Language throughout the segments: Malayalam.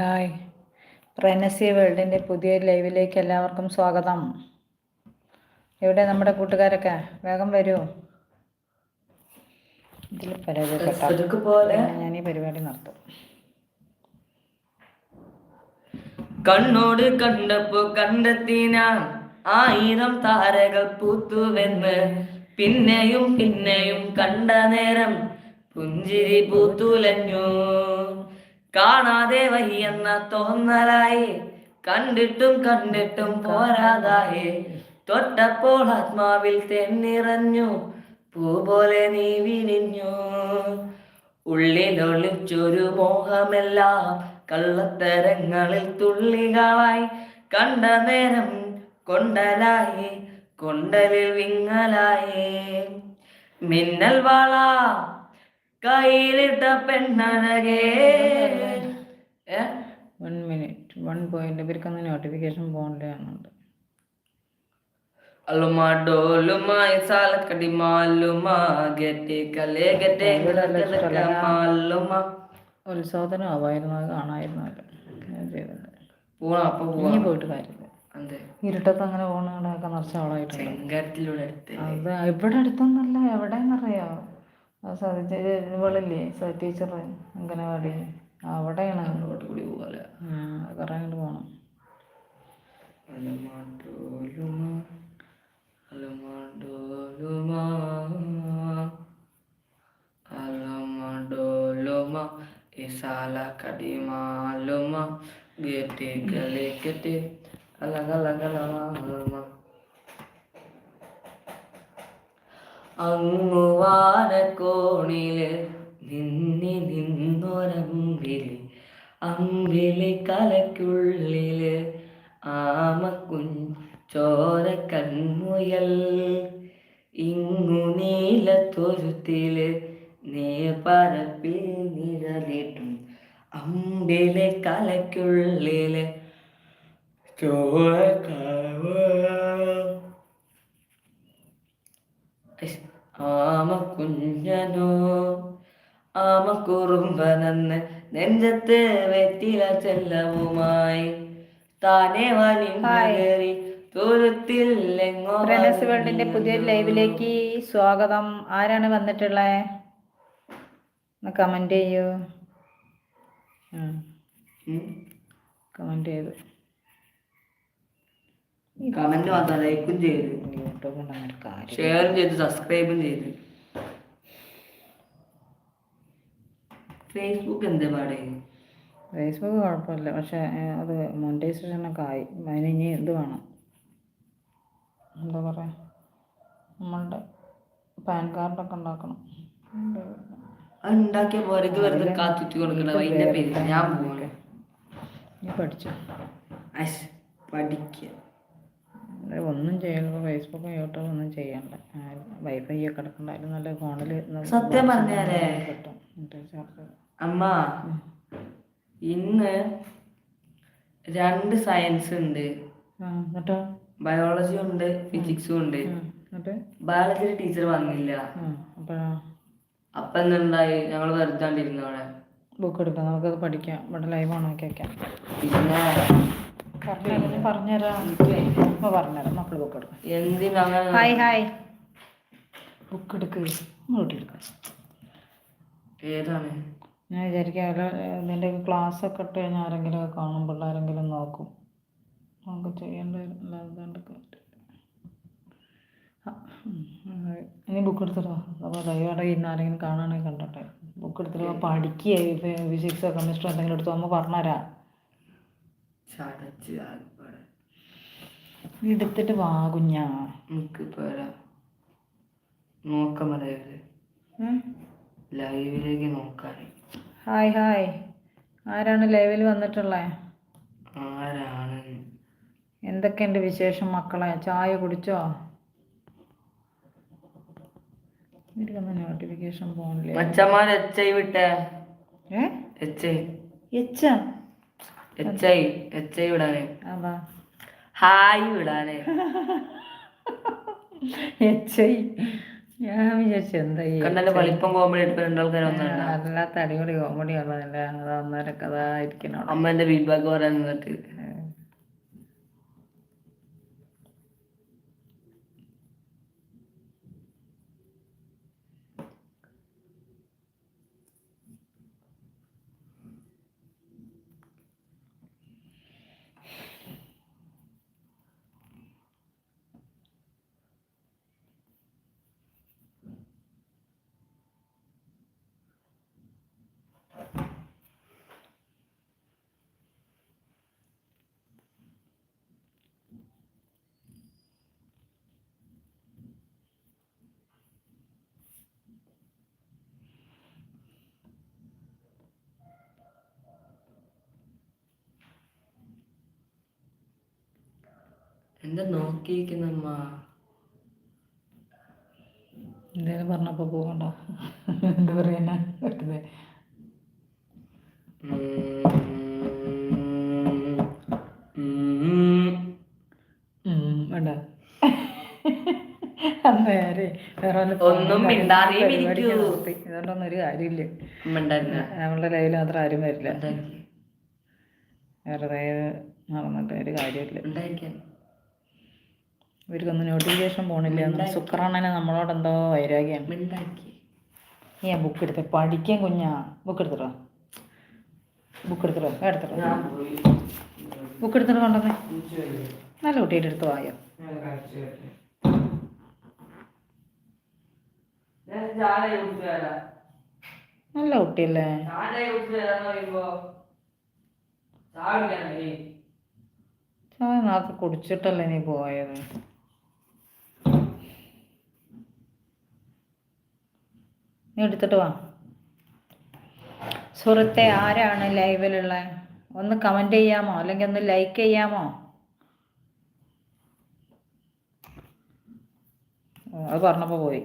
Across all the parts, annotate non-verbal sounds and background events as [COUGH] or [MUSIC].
ഹായ്. പ്രനസി വേൾഡിന്റെ പുതിയ ലൈവിലേക്ക് എല്ലാവർക്കും സ്വാഗതം. ഇവിടെ നമ്മുടെ കൂട്ടുകാരൊക്കെ? വേഗം വരൂ. ഇതിൽ പരാജയപ്പെട്ട ഞാൻ ഈ പരിപാടി നടത്തും കണ്ണോട് കണ്ടപ്പോ ഞാൻ. ആയിരം താരകൾ പൂത്തുവെന്ന്. പിന്നെയും പിന്നെയും കണ്ട നേരം പുഞ്ചിരി പൂത്തുലഞ്ഞു. കാണാതെ വയ്യെന്ന തോന്നലായി. കണ്ടിട്ടും കണ്ടിട്ടും പോരാതായി. തൊട്ടപ്പോൾ ആത്മാവിൽ തെന്നിറഞ്ഞു. പൂ പോലെ നീ വിരിഞ്ഞു. ഉള്ളിലൊളിച്ചൊരു മോഹമെല്ലാം കള്ളത്തരങ്ങളിൽ തുള്ളികളായി. കണ്ട നേരം കൊണ്ടലായി. കൊണ്ടലിൽ വിങ്ങലായി. മിന്നൽ വള. കയ്യിലിട്ട പെണ്ണഴകേ? വൺ മിനിറ്റ് വൺ പോയിന്റ് ഇവർക്കൊന്ന് നോട്ടിഫിക്കേഷൻ പോകേണ്ടതാണുണ്ട് അലുമ ഡോലുമ സാലക്കടി മാലുമ ഗെറ്റെ കലേ ഗെറ്റെ മാലുമ. ഉത്സവത്തിന് ആവായിരുന്നു അത് കാണാമായിരുന്നല്ലോ ഞാൻ ചെയ്തിട്ടുണ്ട് പോവാം അപ്പൊ ഇനി പോവാം പോയിട്ട് കാര്യമില്ല. അതെ. ഇരുട്ടത്ത് അങ്ങനെ നിറച്ച ആളായിട്ടുണ്ട്. ചെങ്കരത്തിലൂടെ അടുത്ത് അത് ഇവിടെ അടുത്തൊന്നല്ല എവിടെയെന്നറിയോ? ആ സതി ഇവളില്ലേ സതി ടീച്ചർ അംഗനവാടി. അവിടെയാണ്. അങ്ങോട്ട് കൂടി അത് കുറേ അങ്ങോട്ട് പോകണം ഇസാല കടിമാലുമ ഗലെ ഗെറ്റ് അലകലകലമാലുമ അങ്ങുവാനക്കോണിൽ നിന്നി നിന്നൊരമ്പിൽ അമ്പിളി കലക്കുള്ളിൽ ആമക്കുൻ ചോര കൺമുയൽ ഇങ്ങു നീലത്തൊരുത്തിൽ നേപരപ്പിൽ നിഴലിട്ടും അമ്പിളി കലക്കുള്ളിൽ ചോര ആമ ആമക്കുറുമ്പനെന്ന് നെഞ്ചത്തെ വെറ്റില ചെല്ലവുമായി. താനെ എങ്ങോ പ്രനസ് വേൾഡിന്റെ പുതിയ ലൈവിലേക്ക് സ്വാഗതം. ആരാണ് വന്നിട്ടുള്ളത് ഒന്ന് കമന്റ് ചെയ്യൂ. കമന്റ് ചെയ്തു. കമന്റ് മാത്രം ലൈക്കും ചെയ്ത്. ഷെയറും ചെയ്ത് സബ്സ്ക്രൈബും ചെയ്ത്. ഫേസ്ബുക്ക് എന്താ പാടേ? ഫേസ്ബുക്ക് കുഴപ്പമില്ല പക്ഷേ അത് മോണിറ്റൈസേഷനൊക്കെ ആയി. അതിന് ഇനി ഇത് വേണം? എന്താ പറയുക നമ്മളുടെ പാൻ കാർഡൊക്കെ ഉണ്ടാക്കണം. ഉണ്ടാക്കിയ ഇത് വെറുതെ കാത്തുറ്റി കൊടുക്കണം അതിന്റെ പേര് ഞാൻ പോകണം നീ പഠിച്ചു? പഠിക്കുക ഒന്നും ചെയ്യണ്ട ഫേസ്ബുക്കും യൂട്യൂബും ഒന്നും ചെയ്യണ്ട. വൈഫൈ ഒക്കെ എടുക്കണ്ടായാലും നല്ല ഫോണിൽ സത്യം പറഞ്ഞാലേ. കിട്ടും. അമ്മ ഇന്ന് രണ്ട് സയൻസ് ഉണ്ട്. എന്നിട്ടോ? ബയോളജി ഉണ്ട് ഫിസിക്സും ഉണ്ട്. ആ, എന്നിട്ട്? ബയോളജി ടീച്ചർ വന്നില്ല. അപ്പൊ എന്തുണ്ടായി ഞങ്ങൾ വെറുതെ അവിടെ ബുക്ക് എടുക്കാം. നമുക്കത് പഠിക്കാം. ഇവിടെ ലൈവ് ഓണാക്കി വെക്കാം പിന്നെ പറഞ്ഞുതരാം പറഞ്ഞുതരാം അപ്പോൾ പറഞ്ഞുതരാം മക്കൾ ബുക്ക് എടുക്കാം. എന്തിനാ അങ്ങനെ? Hi hi. ബുക്ക് എടുക്ക് ഇങ്ങോട്ട് എടുക്കാം. ഏതാണ്? ഞാൻ വിചാരിക്കാം ഇതിന്റെ ക്ലാസ് ഒക്കെ ഇട്ട് കഴിഞ്ഞാൽ ആരെങ്കിലും കാണും പിള്ളേരെങ്കിലും നോക്കും. നമുക്ക് ചെയ്യേണ്ട ഇനി ബുക്ക് എടുത്തിട്ടോ? അപ്പോൾ ദയവായിട്ട് ഇന്ന് ആരെങ്കിലും കാണാണെങ്കിൽ കണ്ടോട്ടെ. ബുക്ക് എടുത്തിട്ട് പഠിക്കുക ഫിസിക്സോ കെമിസ്ട്രോ എന്തെങ്കിലും എടുത്തോ നമ്മൾ പറഞ്ഞുതരാം ചടച്ച് ആകപ്പാടെ. എടുത്തിട്ട് വാ കുഞ്ഞാ. നമുക്ക് പോരാ. പറയരുത് ലൈവിലേക്ക് നോക്കാൻ ഹായ് ഹായ്. ആരാണ് ലൈവിൽ വന്നിട്ടുള്ളത് ആരാണ്? എന്തൊക്കെയുണ്ട് വിശേഷം മക്കളെ? ചായ കുടിച്ചോ? നോട്ടിഫിക്കേഷൻ പോകണില്ലേ മച്ചന്മാർ എച്ച് ഐ വിട്ടേ. എച്ച് എച്ച? എച്ച് ഐ എച്ച് ഐ വിടാനേ. അതാ ഹായ് വിടാനേ. [LAUGHS] എച്ച്. ഐ ഞാൻ വിചാരിച്ചു എന്താ വലിപ്പം കോമഡി അല്ലാത്ത അടിപൊളി കോമഡി ഉള്ളതല്ലേ. അങ്ങനെ അന്നേരം കഥ ഇരിക്കണം. അമ്മ എന്റെ ഫീഡ്ബാക്ക് പറയാൻ നിന്നിട്ട്. എന്താ നോക്കിയിരിക്കുന്നമ്മ? എന്തേലും പറഞ്ഞപ്പോ പോകണ്ട എന്താ പറയാനാ? പറ്റുന്നത് വേണ്ട. വേറെ ഒന്നും ഇരിക്കൂ. ഇതുകൊണ്ടൊന്നും ഒരു കാര്യമില്ല. നമ്മളുടെ ലൈവിൽ മാത്രം ആരും വരില്ല. ഉണ്ടാക്കി. വെറുതെ നടന്നിട്ട് ഒരു കാര്യമില്ല. ഇവർക്കൊന്നും നോട്ടിഫിക്കേഷൻ പോണില്ല. ശുക്രാണനെ നമ്മളോട് എന്തോ വൈരാഗ്യം. നീ ആ ബുക്ക് എടുത്ത് പഠിക്കാൻ കുഞ്ഞാ. ബുക്ക് എടുത്തിട്ടോ? ബുക്ക് എടുത്തിട്ടോ? എടുത്തിട്ടോ. ബുക്ക് എടുത്തിട്ട് കൊണ്ടുവന്നേ. നല്ല കുട്ടിയുടെ അടുത്ത് വായോ. നല്ല കുട്ടിയല്ലേ. ചായ നാക്ക് കുടിച്ചിട്ടല്ലേ നീ പോയത്? നീ എടുത്തിട്ട് വാ. സുഹൃത്തെ ആരാണ് ലൈവിലുള്ള? ഒന്ന് കമന്റ് ചെയ്യാമോ? അല്ലെങ്കിൽ ഒന്ന് ലൈക്ക് ചെയ്യാമോ? അത് പറഞ്ഞപ്പോൾ പോയി.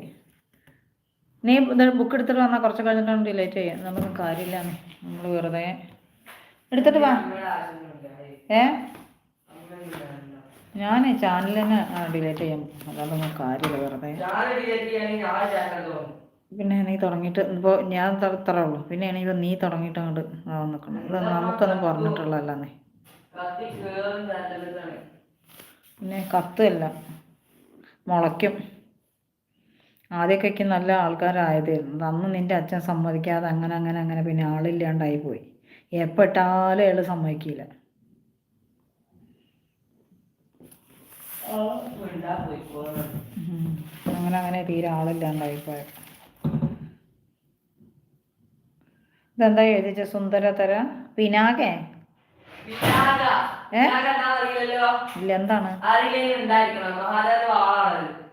നീ ബുക്ക് എടുത്തിട്ട് വന്നാൽ കുറച്ച് കഴിഞ്ഞിട്ടാണ് ഡിലേറ്റ് ചെയ്യാം. നമുക്ക് കാര്യമില്ല നമ്മൾ വെറുതെ. എടുത്തിട്ട് വാ. ഏ? ഞാൻ ചാനൽ ഡിലേറ്റ് ചെയ്യാം അതൊന്നും കാര്യമില്ല വെറുതെ. പിന്നെ നീ തുടങ്ങിയിട്ട് ഇപ്പോൾ ഞാൻ തറ ഉള്ളൂ. പിന്നെ ആണെങ്കിൽ നീ തുടങ്ങിയിട്ട് അങ്ങോട്ട് ആവാൻ നിൽക്കണം. ഇത് നമുക്കൊന്നും പറഞ്ഞിട്ടുള്ളതല്ലേ. പിന്നെ കത്തുമല്ല മുളയ്ക്കും. ആദ്യമൊക്കെ നല്ല ആൾക്കാരായതായിരുന്നു അന്ന് നിന്റെ അച്ഛൻ സമ്മതിക്കാതെ അങ്ങനെ അങ്ങനെ അങ്ങനെ പിന്നെ ആളില്ലാണ്ടായി പോയി. എപ്പോൾ ഇട്ടാലും അയാൾ സമ്മതിക്കില്ല. അങ്ങനെ അങ്ങനെ തീരെ ആളില്ലാണ്ടായി പോയ. ഇതെന്താ എഴുതിച്ച? സുന്ദരതര പിനാകെ ഇല്ല എന്താണ്?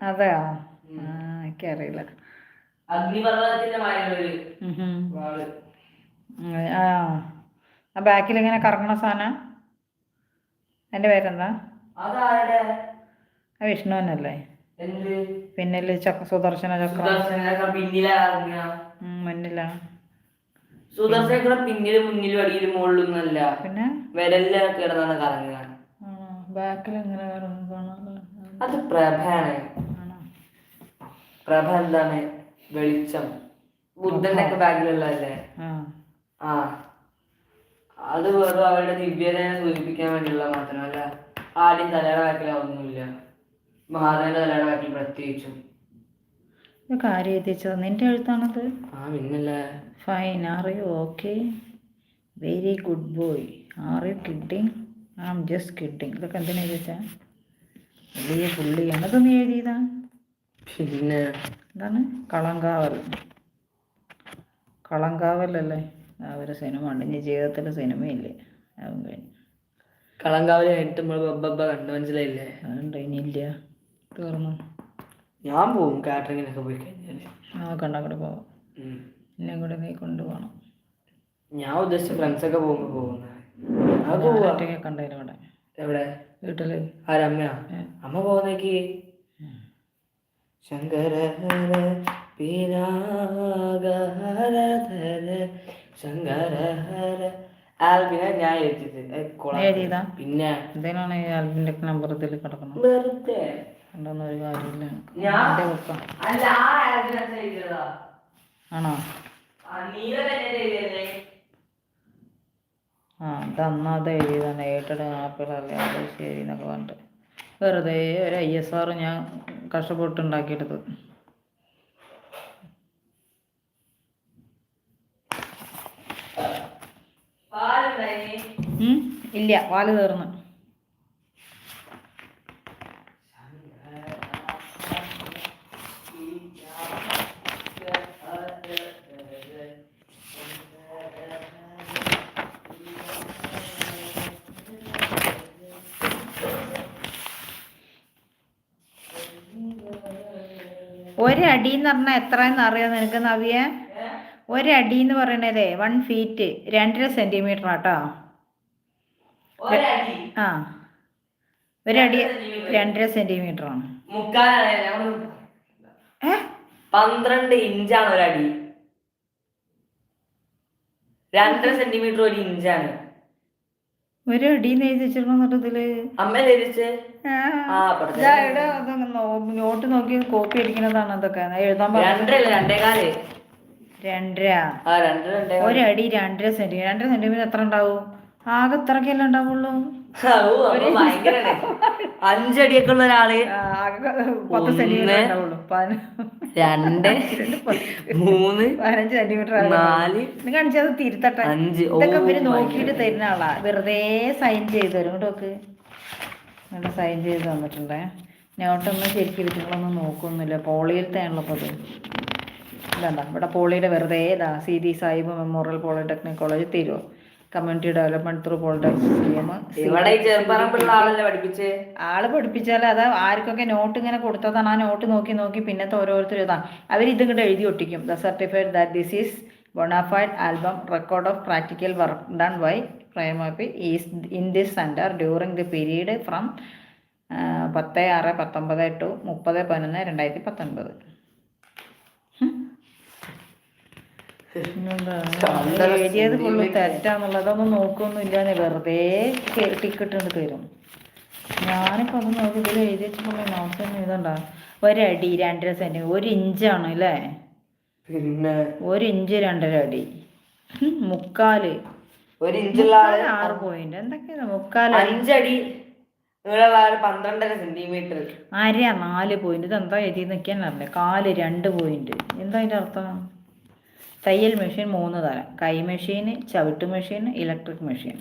അതെയോ? ഉം. ഹും. ആ. ആ ബാക്കിൽ ഇങ്ങനെ കറങ്ങണ സാധനം? എന്റെ പേരെന്താ? വിഷ്ണു എന്ത്? പിന്നിൽ ചക്ര. സുദർശന ചക്ര സുദർശനൊക്കെ സുദർശനൊക്കെ പിന്നിൽ മുന്നിലും അടിയിലും മുകളിലൊന്നല്ല പിന്നെ? വിരല്ല കിടന്നാണ് കറങ്ങുക. ബാക്കിൽ അത് പ്രഭയാണ്. പ്രഭ എന്താണ്? വെളിച്ചം. ബുദ്ധന്റെ ഒക്കെ ബാഗിലുള്ളതല്ലേ ആ. അത് വെറും അവരുടെ ദിവ്യതയെ സൂചിപ്പിക്കാൻ വേണ്ടിയുള്ള മാത്രമല്ല. ആദ്യം തലയുടെ ബാക്കിലാവുന്നില്ല മഹാദേവന്റെ തലയുടെ ബാക്കിൽ പ്രത്യേകിച്ചും. ഇത് കാര്യം എത്തിച്ചത് നിന്റെ എഴുത്താണത്? ആ പിന്നല്ലേ. Fine are you okay very good boy are you kidding am just kidding ഇതൊക്കെ എന്തിനാ ചോദിച്ചാ വലിയ പുള്ളി. ഇത് നീ എഴുതിയതാ? പിന്നെ. എന്താണ്? കളങ്കാവൽ. കളങ്കാവലല്ലേ? ആ ഒരു സിനിമ ഉണ്ട് ഇനി ജീവിതത്തിൽ സിനിമയില്ലേ? അതും കഴിഞ്ഞു. കളങ്കാവിൽ കഴിഞ്ഞിട്ട് നമ്മൾ ബബ്ബ കണ്ടു. മനസ്സിലായില്ലേ? അതുണ്ട് ഇനിയില്ല തീർന്നു ഞാൻ പോവും കാറ്ററിങ്ങിനൊക്കെ പോയി കഴിഞ്ഞാൽ നമുക്ക് അങ്ങോട്ട് പോവാം. എന്നെ കൂടെ നീ കൊണ്ടുപോകണം ഞാൻ ഉദ്ദേശിച്ച ഫ്രണ്ട്സൊക്കെ പോകുമ്പോൾ പോകുന്ന ഒറ്റയ്ക്ക് കണ്ടതിന് ഇവിടെ. എവിടെ? വീട്ടിൽ ആരമ്മയാ അമ്മ പോകുന്നേക്ക്. ശങ്കര പിരാഗര ശങ്കര ആൽബിനെ ഞാൻ എഴുതിയത്? പിന്നെ എന്തിനാണ് ഈ ആൽബിന്റെ നമ്പർ ഇതിൽ കിടക്കണം വെറുതെ. ഉണ്ടെന്ന് ഒരു കാര്യമില്ല എന്റെ വെക്കാം ആണോ? ആ നീല തന്നെ എഴുതിയതാണ്. ഏട്ടടെ ആപ്പിളല്ലേ അത് ശരി എന്നൊക്കെ പറഞ്ഞിട്ട്. വെറുതെ ഒരു ഐ എസ് ആർ ഞാൻ കഷ്ടപ്പെട്ട് ഉണ്ടാക്കിയെടുത്ത് പാലുണ്ടായിനി? ഉം? ഇല്ല പാൽ തീർന്ന്. ഒരടി എന്ന് പറഞ്ഞാൽ എത്ര എന്ന് അറിയാം നിനക്ക് നവിയ? ഒരടി എന്ന് പറയണതേ വൺ ഫീറ്റ് രണ്ടര സെന്റിമീറ്റർ ആട്ടോ. ആ. ഒരടി രണ്ടര സെന്റിമീറ്റർ ആണ്. പന്ത്രണ്ട് ഇഞ്ചാണ് ഒരടി. രണ്ടര സെന്റിമീറ്റർ ഒരു ഇഞ്ചാണ്. ഒരു അടി എന്ന് എഴുതി വെച്ചിട്ടുണ്ടെന്നിട്ട് ഇതിൽ അമ്മ ധരിച്ച് ആ. ആ അപ്പുറത്തെ ഇതാ ഇവിടെ നോട്ട് നോക്കി കോപ്പി അടിക്കുന്നതാണ് അതൊക്കെ. എഴുതാൻ രണ്ടര. ഒരടി രണ്ടര സെന്റിമീറ്റർ രണ്ടര സെന്റിമീറ്റർ എത്ര ഉണ്ടാവും? ആകെ ഇത്രക്കല്ലേ ഉണ്ടാവുള്ളൂ. [LAUGHS] അഞ്ചടിയൊക്കെ ഉള്ള ഒരാൾ. രണ്ട് മൂന്ന് പതിനഞ്ച് സെന്റിമീറ്റർ നാല് നിങ്ങൾ അഞ്ചത് തിരുത്തട്ടെ. അഞ്ച്. ഇതൊക്കെ ഇവർ നോക്കിയിട്ട് തരുന്ന ആളാ. വെറുതെ സൈൻ ചെയ്ത് തരും. കേട്ടോക്ക് ഇവിടെ സൈൻ ചെയ്ത് തന്നിട്ടുണ്ടേ. നോട്ടൊന്നും ശരിക്കും ഇതുങ്ങളൊന്നും നോക്കുന്നില്ല. പോളിയിലത്തെ ആണല്ലോ അപ്പോൾ അത് ഇതാണ്ട. ഇവിടെ പോളിയുടെ വെറുതെ ഇതാ C D Sahib memorial polytechnic college തിരുവോ? Community development through scheme പഠിപ്പിച്ചേ? ആൾ പഠിപ്പിച്ചാൽ അത് ആർക്കൊക്കെ നോട്ട് ഇങ്ങനെ കൊടുത്തതാണ്. ആ നോട്ട് നോക്കി നോക്കി പിന്നത്തെ ഓരോരുത്തരും ഇതാണ് അവർ ഇത് ഇങ്ങോട്ട് എഴുതി ഒട്ടിക്കും. The certified that this is bona fide album record of practical work done by പ്രൈമപ്പി is in this centre during the period from പത്ത് ആറ് പത്തൊമ്പത് ടു മുപ്പത് പതിനൊന്ന് രണ്ടായിരത്തി പത്തൊൻപത്. എഴുതിയത് ഫുള്ള് തെറ്റാന്നുള്ളതൊന്നും നോക്കൊന്നുമില്ലാന്ന് വെറുതെ ടിക്കറ്റ് കൊണ്ട് തരും. ഞാനിപ്പോൾ അത് നോക്കി ഇതിൽ എഴുതി നോട്ട്സ് ഒന്നും ഇതുണ്ട ഒരടി രണ്ടര സെന്റ് ഒരു ഇഞ്ചാണ് അല്ലേ? പിന്നെ? ഒരു ഇഞ്ച് രണ്ടര അടി. മുക്കാൽ. ഒരു ഇഞ്ചുള്ള ആറ് പോയിന്റ് എന്തൊക്കെയാണ് മുക്കാൽ അഞ്ചടി. പന്ത്രണ്ടര സെന്റിമീറ്റർ അര നാല് പോയിന്റ് ഇതെന്താ എഴുതി നിൽക്കാൻ അറിയില്ല. കാൽ രണ്ട് പോയിന്റ് എന്താ അതിന്റെ അർത്ഥം? തയ്യൽ മെഷീൻ മൂന്ന് തരം. കൈ മെഷീൻ ചവിട്ട് മെഷീൻ ഇലക്ട്രിക് മെഷീൻ.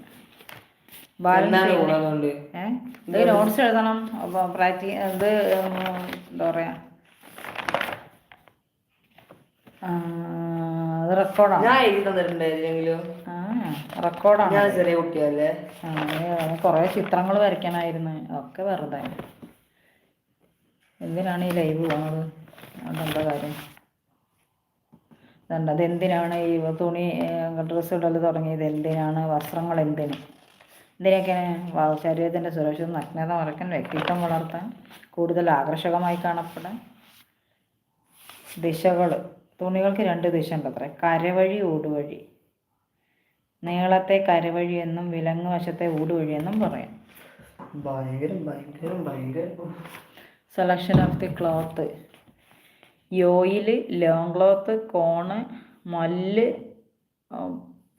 ബാലൻസ് ഇത് നോട്ട്സ് എഴുതണം. പ്രാക്ടി ഇത് എന്താ പറയുക അത് റെക്കോർഡാണ് ഞാൻ എഴുതി തന്നിട്ടുണ്ട് ആ റെക്കോർഡാണ് ഞാൻ ചെറിയ കുട്ടിയല്ലേ? കുറേ ചിത്രങ്ങൾ വരയ്ക്കാനായിരുന്നു. ഒക്കെ വെറുതെ. എന്തിനാണ് ഈ ലൈവ് പോകുന്നത് അതെന്താ കാര്യം? ഇതുണ്ട് അതെന്തിനാണ് ഈ തുണി ഡ്രസ്സ് ഇടൽ തുടങ്ങിയത്? എന്തിനാണ്? വസ്ത്രങ്ങൾ എന്തിന്? എന്തിനൊക്കെയാണ് ശരീരത്തിന്റെ സുരക്ഷ നഗ്നത മറക്കാൻ വ്യക്തിത്വം വളർത്താൻ കൂടുതൽ ആകർഷകമായി കാണപ്പെടാൻ ദിശകൾ തുണികൾക്ക് രണ്ട് ദിശ ഉണ്ട് അത്ര കരവഴി ഊടുവഴി. നീളത്തെ കരവഴി എന്നും വിലങ്ങ് വശത്തെ ഊടുവഴി എന്നും പറയാം. ഭയങ്കരം ഭയങ്കരം ഭയങ്കരം. സെലക്ഷൻ ഓഫ് ദി ക്ലോത്ത് യോയിൽ ലോങ് ക്ലോത്ത് കോണ് മല്ല്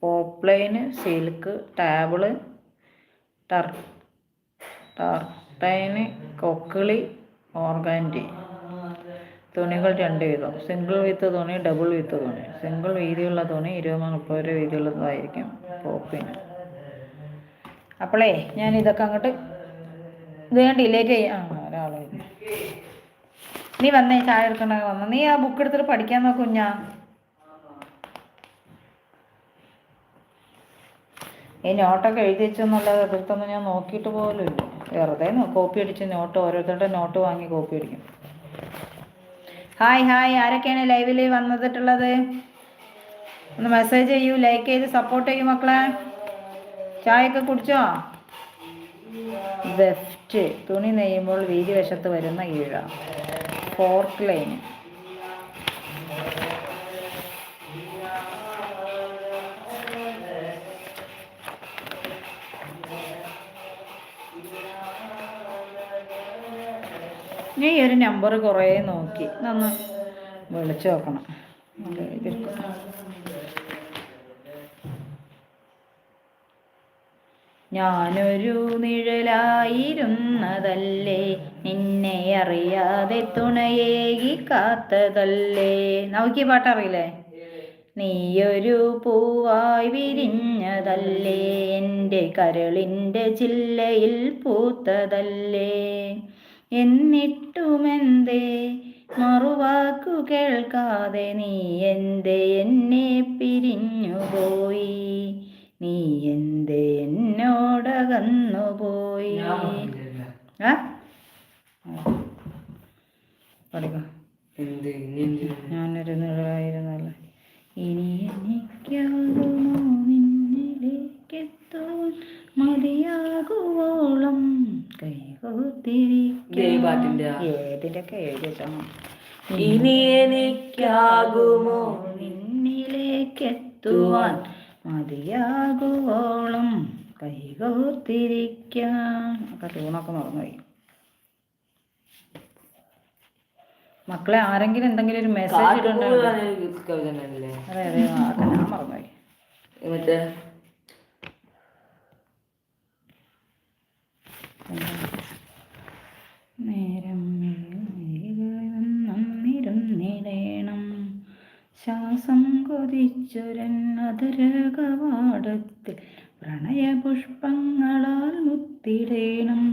പോപ്ലൈന് സിൽക്ക് ടാബിൾ ടർ ടർട്ടൈന് കൊക്കിളി ഓർഗാൻഡി തുണികൾ രണ്ട് വീതം. സിംഗിൾ വിത്ത് തുണി ഡബിൾ വിത്ത് തുണി. സിംഗിൾ വീതിയുള്ള തുണി ഇരുപത് മുപ്പത് രൂപ വീതിയുള്ളതായിരിക്കും പോപ്പിന്. അപ്പോളേ ഞാൻ ഇതൊക്കെ അങ്ങോട്ട് ഇത് ഞാൻ ഡിലേറ്റ് ചെയ്യാം. ആ നീ വന്നേ ചായ എടുക്കണ്ട വന്നോ. നീ ആ ബുക്ക് എടുത്തിട്ട് പഠിക്കാൻ നോക്കും ഞാൻ ഈ നോട്ടൊക്കെ എഴുതി വെച്ചെന്നുള്ളത് എടുത്തൊന്നും ഞാൻ നോക്കിയിട്ട് പോലും ഇല്ല. വെറുതെ കോപ്പി അടിച്ച് നോട്ട് ഓരോരുത്തരുടെ നോട്ട് വാങ്ങി കോപ്പി അടിക്കും. Hi hi. ആരൊക്കെയാണ് ലൈവിൽ വന്നിട്ടുള്ളത്? ഒന്ന് മെസ്സേജ് ചെയ്യൂ ലൈക്ക് ചെയ്ത് സപ്പോർട്ട് ചെയ്യൂ മക്കളെ. ചായയൊക്കെ കുടിച്ചോ? വെഫ്റ്റ് തുണി നെയ്യുമ്പോൾ വീതി വശത്ത് വരുന്ന ഈഴ. ഫോർക്ക് ലൈൻ ഞാൻ ഈ ഒരു നമ്പർ കുറേ നോക്കി. നന്ന് വിളിച്ചു നോക്കണം. ഞാനൊരു നിഴലായിരുന്നതല്ലേ? നിന്നെ അറിയാതെ തുണയേകി കാത്തതല്ലേ? നമുക്ക് പാട്ടറിയില്ലേ? നീയൊരു പൂവായി വിരിഞ്ഞതല്ലേ? എന്റെ കരളിന്റെ ചില്ലയിൽ പൂത്തതല്ലേ? എന്നിട്ടുമെന്തേ? മറുവാക്കു കേൾക്കാതെ നീ എന്തേ എന്നെ പിരിഞ്ഞുപോയി. നീ എന്തേ എന്നോടകന്നുപോയി. ആ? പഠിക്കാം എന്ത്? ഞാനൊരു നിറായിരുന്നല്ല ഇനി എനിക്കാകുമോ നിന്നിലേക്കെത്തുവാൻ മതിയാകുവോളം. ഒക്കെ എഴുതിട്ടാണ് ഇനി എനിക്കാകുമോ നിന്നിലേക്കെത്തുവാൻ മതിയാകുവോളം കൈകോത്തിരിക്കാം ഒക്കെ ട്യൂണൊക്കെ മറന്നുപോയി. മക്കളെ ആരെങ്കിലും എന്തെങ്കിലും ഒരു മെസ്സേജ് അതെ അതെ ഞാൻ മറന്നുപോയി. മറ്റേ നേരം ശ്വാസം കൊതിച്ചൊരന്നതര കവാടത്തിൽ പ്രണയപുഷ്പങ്ങളാൽ മുത്തിടേണം.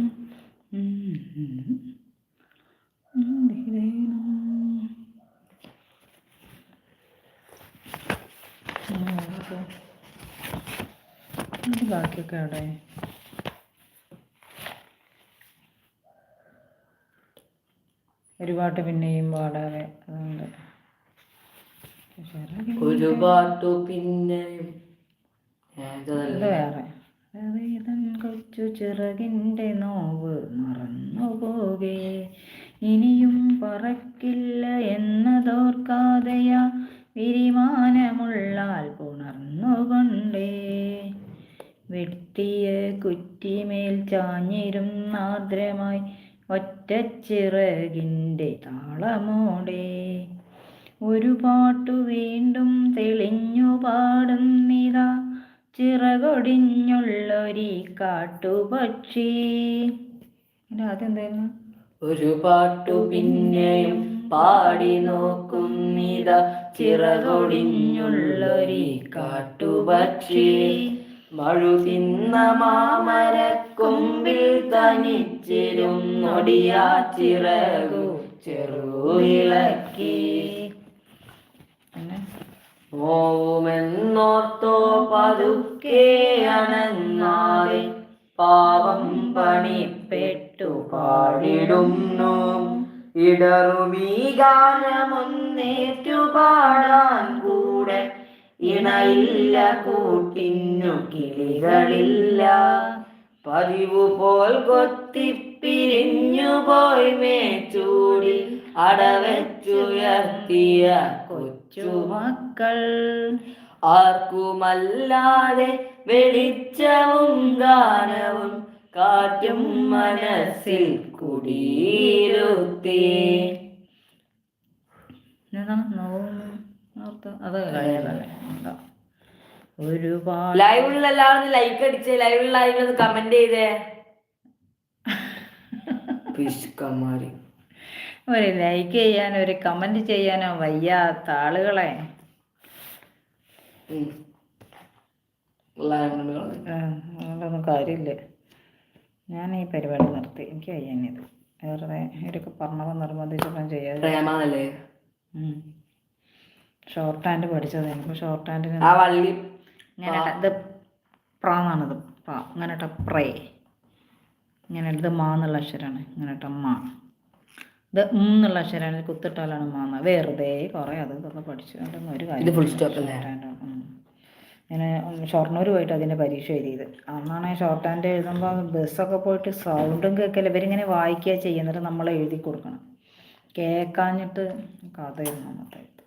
ബാക്കിയൊക്കെ അവിടെ? ഒരു പിന്നെയും പാടാതെ അതുകൊണ്ട്. ഒരു പാട്ടു വേദൻ കൊച്ചു ചിറകിന്റെ നോവ് മറന്നു പോകേ. ഇനിയും പറക്കില്ല എന്നതോർക്കാതെയാ വിരിമാനമുള്ളാൽ പുണർന്നുകൊണ്ടേ വെട്ടിയ കുറ്റിമേൽ ഒറ്റ ഒറ്റച്ചിറകിന്റെ താളമോടെ. ഒരു പാട്ടു വീണ്ടും തെളിഞ്ഞു പാടുന്നിതാ. ചിറകൊടിഞ്ഞുള്ളൊരി കാട്ടുപക്ഷി. അതെന്തായിരുന്നു ഒരു പാട്ടു പിന്നെയും പാടി നോക്കുന്നിത. ചിറകൊടിഞ്ഞുള്ളൊരി കാട്ടുപക്ഷി. മഴുതിന്ന മാമരക്കൊമ്പിൽ തനിച്ചിരുന്നൊടിയാ. ചിറകു ചെറുവിളക്കി. ഓമെന്നോർത്തോ പതുക്കെ അനങ്ങാതെ പാവം പണിപ്പെട്ടു പാടിടുന്നു. ഇടറുമീ ഗാനമൊന്നേറ്റു പാടാൻ കൂടെ ഇണയില്ല കൂട്ടിന്നു കിളികളില്ല. പതിവു പോൽ കൊത്തിപ്പിരിഞ്ഞു പോയി മേച്ചൂടി അടവെച്ചുയർത്തിയ കൊച്ചു മക്കൾ ആർക്കുമല്ലാതെ വെളിച്ചവും ഗാനവും കാറ്റും മനസ്സിൽ കുടിയിരുത്തി. ഒരുപാട് ലൈവിലുള്ള എല്ലാവരും ലൈക്ക് അടിച്ച്. ലൈവിലുള്ള ആരെങ്കിലും കമന്റ് ചെയ്തേ. [LAUGHS] പിഷ്കന്മാര് ഒരു ലൈക്ക് ചെയ്യാനോ ഒരു കമന്റ് ചെയ്യാനോ വയ്യാത്ത ആളുകളെ അങ്ങനൊന്നും കാര്യമില്ല ഞാൻ ഈ പരിപാടി നിർത്തി. എനിക്ക് വയ്യാനിത് വേറെ ഇവരൊക്കെ പറഞ്ഞപ്പോൾ നിർബന്ധിച്ചൊന്നും ചെയ്യാതെ. ഷോർട്ട് ഹാൻഡ് പഠിച്ചത്. എനിക്ക് ഷോർട്ട് ഹാൻഡിന് ഇങ്ങനെ ഇത് പ്രാന്നാണിത് പ്രാ ഇങ്ങനെ പ്രേ. ഇങ്ങനെ ഇത് മാ എന്നുള്ള അക്ഷരമാണ് ഇങ്ങനെ മാ. ഇത് എന്നുള്ള അക്ഷരമാണ് കുത്തിട്ടാലാണ് മാന്ന വെറുതെ കുറേ അത് ഇതൊക്കെ പഠിച്ചു ഒരു കാര്യം ഫുൾ സ്റ്റോപ്പ് ഷൊർണൂർ പോയിട്ട് അതിന്റെ പരീക്ഷ എഴുതിയത്. അന്നാണ് ഷോർട്ട് ഹാൻഡ് എഴുതുമ്പോൾ ബസ്സൊക്കെ പോയിട്ട് സൗണ്ടും കേൾക്കില്ല ഇവരിങ്ങനെ വായിക്കുക ചെയ്യുന്നിട്ട് നമ്മൾ എഴുതി കൊടുക്കണം. കേൾക്കാഞ്ഞിട്ട് കഥയായിരുന്നു അന്നത്തെ എഴുത്ത്.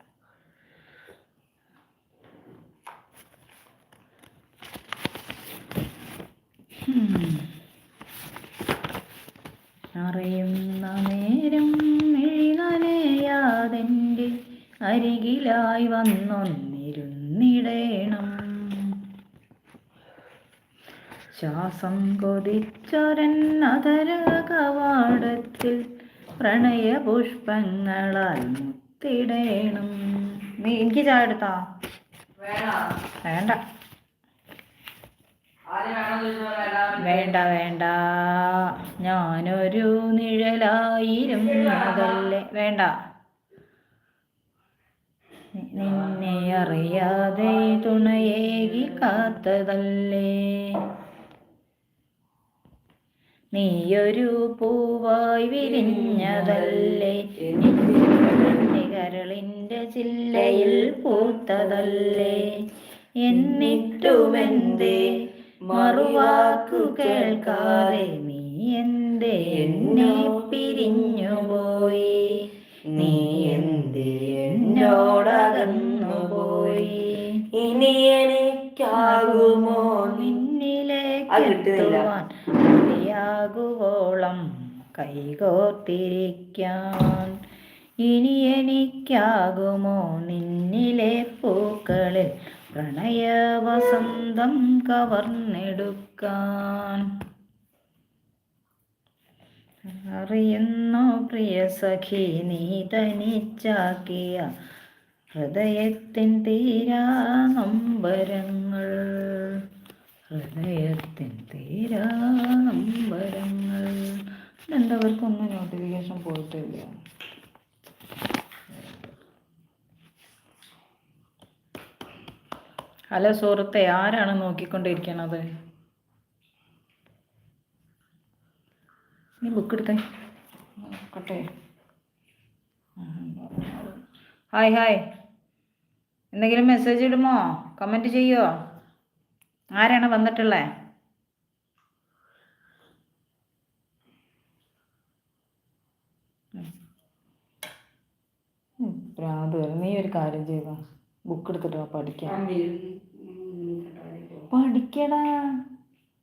അറിയുന്ന നേരം നേരം മിഴി അരികിലായി വന്നൊന്നിരുന്നിടേണം. ശ്വാസം കൊതിച്ചൊരൻ അതര കവാടത്തിൽ പ്രണയപുഷ്പങ്ങളാൽ മുത്തിടേണം. എനിക്ക് ചായ എടുത്താ? വേണ്ട. വേണ്ട വേണ്ട. ഞാനൊരു നിഴലായിരുന്നതല്ലേ വേണ്ട നിന്നെ അറിയാതെ തുണയേകി കാത്തതല്ലേ. നീയൊരു പൂവായി വിരിഞ്ഞതല്ലേ. കരളിന്റെ ചില്ലയിൽ പൂത്തതല്ലേ. എന്നിട്ടുമെന്തേ മറുവാക്കു കേൾക്കാതെ നീ എന്തേ എന്നെ പിരിഞ്ഞുപോയി. നീ എന്തേ എന്നോടകന്നുപോയി ഇനി എനിക്കാകുമോ നിന്നിലേക്കെത്തുവാൻ മതിയാകുവോളം കൈകോർത്തിരിക്കാൻ. ഇനി എനിക്കാകുമോ നിന്നിലെ പൂക്കളിൽ പ്രണയവസന്തം കവർന്നെടുക്കാൻ അറിയുന്നു പ്രിയ സഖി നീ തനിച്ചാക്കിയ ഹൃദയത്തിൻ തീരാ ഹൃദയത്തിൻ തീരാ എന്തവർക്കൊന്നും നോട്ടിഫിക്കേഷൻ പോയിട്ടില്ല. ഹലോ സുഹൃത്തെ ആരാണ് നോക്കിക്കൊണ്ടിരിക്കണത്? നീ ബുക്ക് എടുത്തേ. നോക്കട്ടെ. Hi hi. എന്തെങ്കിലും മെസ്സേജ് ഇടുമോ? കമന്റ് ചെയ്യുമോ ആരാണ് വന്നിട്ടുള്ളത് വരും നീ ഒരു കാര്യം ചെയ്തോ? ബുക്ക് എടുത്തിട്ട് വാ പഠിക്കാൻ പഠിക്കടാ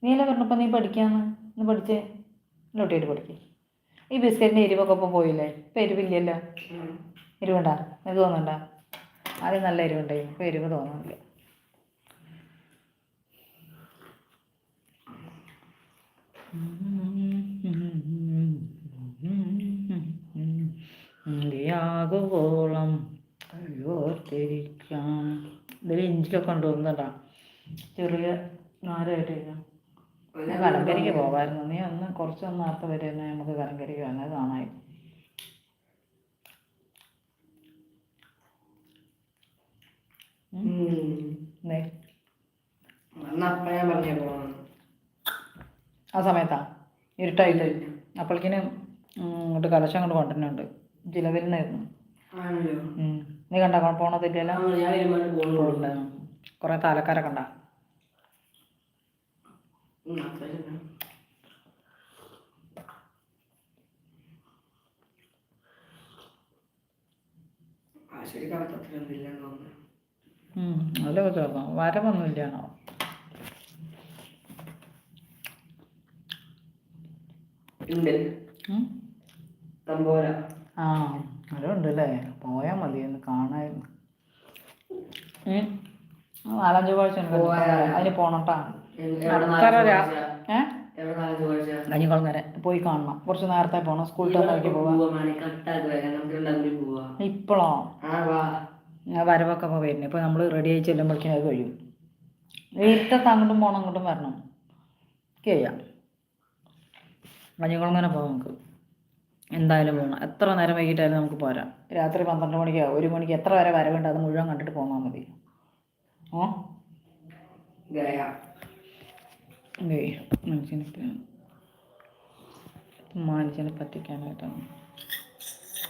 നീല പറഞ്ഞപ്പോൾ നീ പഠിക്കാന്ന് ഇന്ന് പഠിച്ചേ ലോട്ടിയായിട്ട് പഠിക്കേ ഈ ബിസ്ക്കറ്റിന്റെ എരിവൊക്കെ ഇപ്പോൾ പോയില്ലേ ഇപ്പം എരിവില്ലല്ലോ എരിവുണ്ടാ നിനക്ക് തോന്നുന്നുണ്ടാ ആദ്യം നല്ല എരിവുണ്ടായി ഇപ്പൊ എരിവ് തോന്നുന്നില്ല ാകുവോളം കഴിയോർത്തിരിക്കാം ഇതിൽ ഇഞ്ചിലൊക്കെ കൊണ്ടുവന്നതാ. ചെറിയ നാരായിട്ട് പിന്നെ കലങ്കരിക്ക് പോകാമായിരുന്നു നീ ഒന്ന് കുറച്ചൊന്ന് നേരത്തെ വരുന്ന നമുക്ക് കലങ്കരിക്ക് വന്നത് കാണായി ആ സമയത്താ. ഇരുട്ടായിട്ട്. അപ്പോഴേക്കിന് ഇങ്ങോട്ട് കലശം അങ്ങോട്ട് കൊണ്ടുവരുന്നുണ്ട്. ജിലവിരുന്നായിരുന്നു. നീ കണ്ട പോണതില്ലല്ലോ? കൊറേ ഞാൻ കണ്ട അതിലൊക്കെ ചേർന്നു വരവൊന്നുമില്ലാണോ ഉണ്ട്? തമ്പോല ആ അതുണ്ട് അല്ലേ പോയാൽ മതി ഒന്ന് കാണായിരുന്നു. നാലഞ്ച് പ്രാവശ്യം ഉണ്ട്. അതിന് പോണട്ടാ. എവിടെ അത്ര രാ- നാലഞ്ച് ഏ? എവിടെ നാലഞ്ച് കാഴ്ച കഞ്ഞിക്കുളങ്ങര പോയി കാണണം. കുറച്ച് നേരത്തെ പോണം. സ്കൂൾ ടൈം ആക്കി പോവാം. പോവാ ഇപ്പോഴോ ആ വരവൊക്കെ ഇപ്പോൾ വരുന്നത് ഇപ്പോൾ നമ്മൾ റെഡി ആയി ചെല്ലുമ്പോഴേക്കും അത് കഴിയും. ഇരുട്ടത്ത് അങ്ങോട്ടും പോകണം അങ്ങോട്ടും വരണം. ചെയ്യാം. കഞ്ഞിക്കുളങ്ങര പോകാം നമുക്ക്. എന്തായാലും പോകണം എത്ര നേരം വൈകിട്ടായാലും നമുക്ക് പോരാം. രാത്രി പന്ത്രണ്ട് മണിക്കോ ഒരു മണിക്ക് എത്ര വരെ വരവുണ്ട്? അത് മുഴുവൻ കണ്ടിട്ട് പോന്നാൽ മതി. ഓ മനുഷ്യനെ മനുഷ്യനെ പറ്റിക്കാനായിട്ടാണ്.